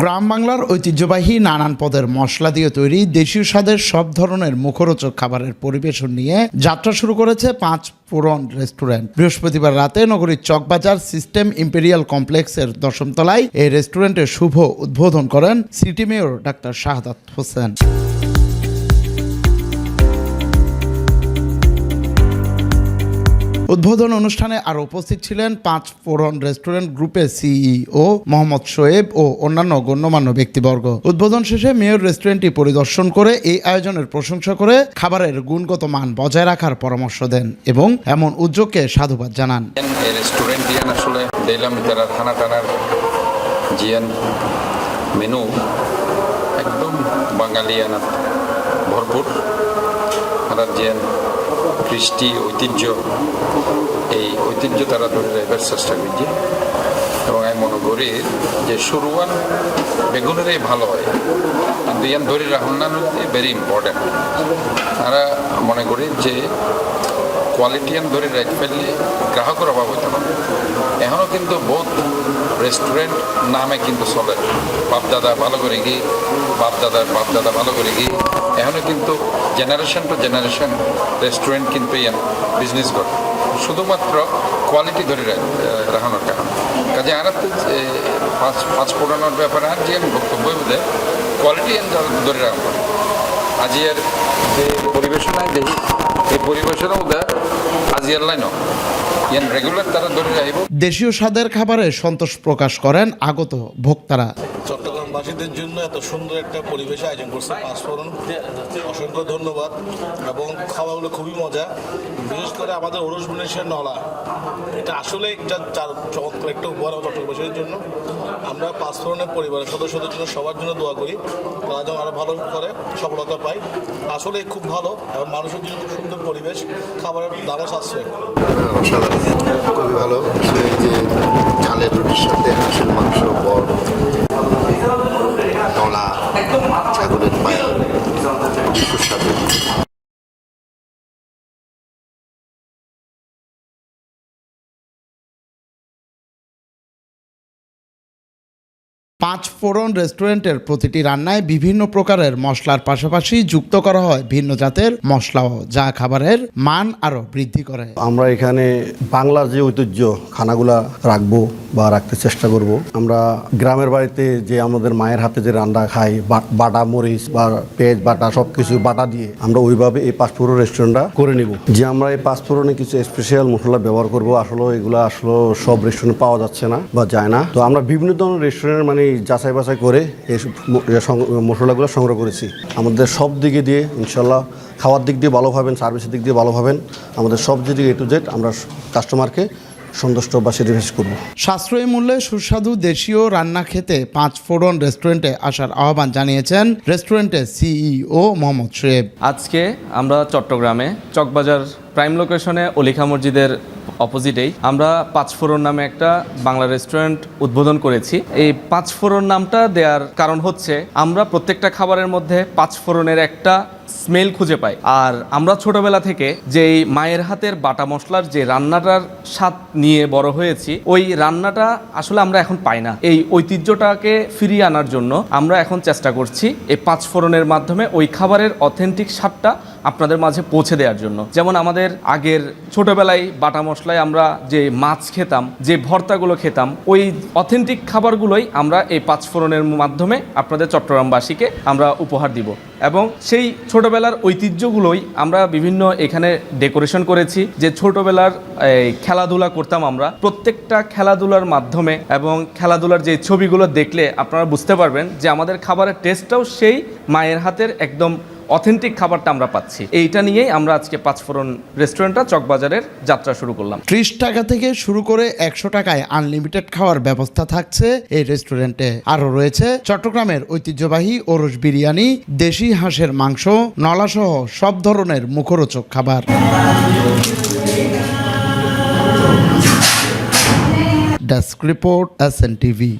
গ্রাম বাংলার ঐতিহ্যবাহী নানান পদের মশলা দিয়ে তৈরি দেশীয় স্বাদের সব ধরনের মুখরোচক খাবারের পরিবেশন নিয়ে যাত্রা শুরু করেছে পাঁচ পুরন রেস্টুরেন্ট। বৃহস্পতিবার রাতে নগরীর চকবাজার সিস্টেম ইম্পেরিয়াল কমপ্লেক্সের দশমতলায় এই রেস্টুরেন্টের শুভ উদ্বোধন করেন city mayor doctor Shahadat Hossain. উদ্বোধন অনুষ্ঠানে আরও উপস্থিত ছিলেন পাঁচ ফোরন রেস্টুরেন্ট গ্রুপের সিইও মোহাম্মদ শোয়েব ও অন্যান্য গণ্যমান্য ব্যক্তিবর্গ। উদ্বোধন শেষে মেয়র রেস্টুরেন্টটি পরিদর্শন করে এই আয়োজনের প্রশংসা করে খাবারের গুণগত মান বজায় রাখার পরামর্শ দেন এবং এমন উদ্যোগকে সাধুবাদ জানান। রেস্টুরেন্ট আসলে মেনু একদম বাঙালিয়ানা ভরপুর। তারা জিয়ান কৃষ্টি ঐতিহ্য, এই ঐতিহ্য তারা ধরে রাখবার চেষ্টা করছে। এবং আমি মনে করি যে শুরুয়ান বেগুনেরই ভালো হয়। কিন্তু ইয়ান ধরে রাখুন না ভেরি ইম্পর্টেন্ট তারা মনে করি যে কোয়ালিটিয়ান ধরে রাখ ফেললে গ্রাহকের অভাব হইতে না। এখনও কিন্তু বহুত রেস্টুরেন্ট নামে কিন্তু চলে। বাপদাদা ভালো করে গিয়ে বাপদাদার বাপদাদা ভালো করে গিয়ে এখনও কিন্তু জেনারেশন টু জেনারেশন রেস্টুরেন্ট কিন্তু ইয়ান বিজনেস করে। শুধুমাত্র কোয়ালিটি ধরে রাখ- রাখানোর কারণে। কাজে আর পাঁচ পাঁচ ফোটানোর ব্যাপারে আর যে আমি বক্তব্য বুঝে কোয়ালিটি ধরে রাখব আজিয়ার যে পরিবেশনায় দেখি, এই পরিবেশনা উদা দেশীয় স্বাদের খাবারে সন্তোষ প্রকাশ করেন আগত ভোক্তারা। চট্টগ্রামবাসীদের জন্য এত সুন্দর একটা পরিবেশ আয়োজন করছে পাঁচফোড়ন অসংখ্য ধন্যবাদ। এবং খাওয়াগুলো খুবই মজা। বিশেষ করে আমাদের ওরস বুনেশের নলা। এটা আসলে একটা চার- চমৎকার একটা উপহার আমাদের চট্টগ্রামবাসীদের জন্য। আমরা পাঁচফোড়নের পরিবারের সদস্যদের জন্য সবার জন্য দোয়া করি। তারা যেন আরও ভালো করে সফলতা পায়। আসলে খুব ভালো। এবং মানুষের জন্য খুব সুন্দর পরিবেশ। খাবারের দামও সাশ্রয় খুবই ভালো। যে ঝালের রুটির সাথে হাঁসের মাংস বড় ডলা ছাগলের পায়া খুবই সুস্বাদু পাঁচ ফোড়ন রেস্টুরেন্টের প্রতিটি রান্নায় বিভিন্ন প্রকারের মশলার পাশাপাশি যুক্ত করা হয় ভিন্ন জাতের মশলাও, যা খাবারের মান আরও বৃদ্ধি করে। আমরা এখানে বাংলার যে ঐতিহ্য, খানাগুলা রাখব বা রাখতে চেষ্টা করব। আমরা গ্রামের বাড়িতে যে আমাদের মায়ের হাতে যে রান্না খাই বাটা মরিচ বা পেঁয়াজ বাটা সব কিছু বাটা দিয়ে আমরা ওইভাবে এই পাঁচফোড়ন রেস্টুরেন্টটা করে নিব। যে আমরা এই পাঁচফোড়নে কিছু স্পেশাল মশলা ব্যবহার করব, আসলে এগুলো আসলে সব রেস্টুরেন্টে পাওয়া যাচ্ছে না বা যায় না। তো আমরা বিভিন্ন ধরনের রেস্টুরেন্ট মানে যাচাই বাছাই করে এই মশলাগুলো সংগ্রহ করেছি। আমাদের সব দিকে দিয়ে ইনশাল্লাহ খাওয়ার দিক দিয়ে ভালো পাবেন সার্ভিসের দিক দিয়ে ভালো পাবেন আমাদের সব দিকে এ টু জেড আমরা কাস্টমারকে সন্তুষ্ট বা স্যাটিসফাইস করব। সাশ্রয়ী মূল্যে সুস্বাদু দেশীয় রান্না খেতে পাঁচ ফোড়ন রেস্টুরেন্টে আসার আহ্বান জানিয়েছেন রেস্টুরেন্টের সিইও মোহাম্মদ শোয়েব আজকে আমরা চট্টগ্রামে চকবাজার প্রাইম লোকেশনে অলিখা মসজিদের অপোজিটেই আমরা পাঁচফোড়ন নামে একটা বাংলা রেস্টুরেন্ট উদ্বোধন করেছি। এই পাঁচফোড়ন নামটা দেওয়ার কারণ হচ্ছে আমরা প্রত্যেকটা খাবারের মধ্যে পাঁচফোড়নের একটা স্মেল খুঁজে পাই। আর আমরা ছোটবেলা থেকে যেই মায়ের হাতের বাটা মশলার যে রান্নাটার স্বাদ নিয়ে বড় হয়েছি, ওই রান্নাটা আসলে আমরা এখন পাই না। এই ঐতিহ্যটাকে ফিরিয়ে আনার জন্য আমরা এখন চেষ্টা করছি এই পাঁচ ফোড়নের মাধ্যমে ওই খাবারের অথেন্টিক স্বাদটা আপনাদের মাঝে পৌঁছে দেওয়ার জন্য। যেমন আমাদের আগের ছোটবেলায় বাটা মশলায় আমরা যে মাছ খেতাম, যে ভর্তাগুলো খেতাম, ওই অথেন্টিক খাবারগুলোই আমরা এই পাঁচ ফোড়নের মাধ্যমে আপনাদের চট্টগ্রামবাসীকে আমরা উপহার দিব। এবং সেই ছোটবেলার ঐতিহ্যগুলোই আমরা বিভিন্ন এখানে ডেকোরেশন করেছি। যে ছোটোবেলার খেলাধুলা করতাম আমরা। প্রত্যেকটা খেলাধুলার মাধ্যমে এবং খেলাধুলার যে ছবিগুলো দেখলে আপনারা বুঝতে পারবেন যে আমাদের খাবারের টেস্টটাও সেই মায়ের হাতের একদম অথেন্টিক খাবারটা আমরা পাচ্ছি। এইটা নিয়েই আমরা আজকে পাঁচফোড়ন রেস্টুরেন্টটা, চকবাজারের যাত্রা শুরু করলাম। ত্রিশ টাকা থেকে শুরু করে একশো টাকায় আনলিমিটেড খাওয়ার ব্যবস্থা থাকছে এই রেস্টুরেন্টে। আরও রয়েছে চট্টগ্রামের ঐতিহ্যবাহী ওরস বিরিয়ানি, দেশি হাঁসের মাংস, নলাসহ সব ধরনের মুখরোচক খাবার। Desk report, S N TV.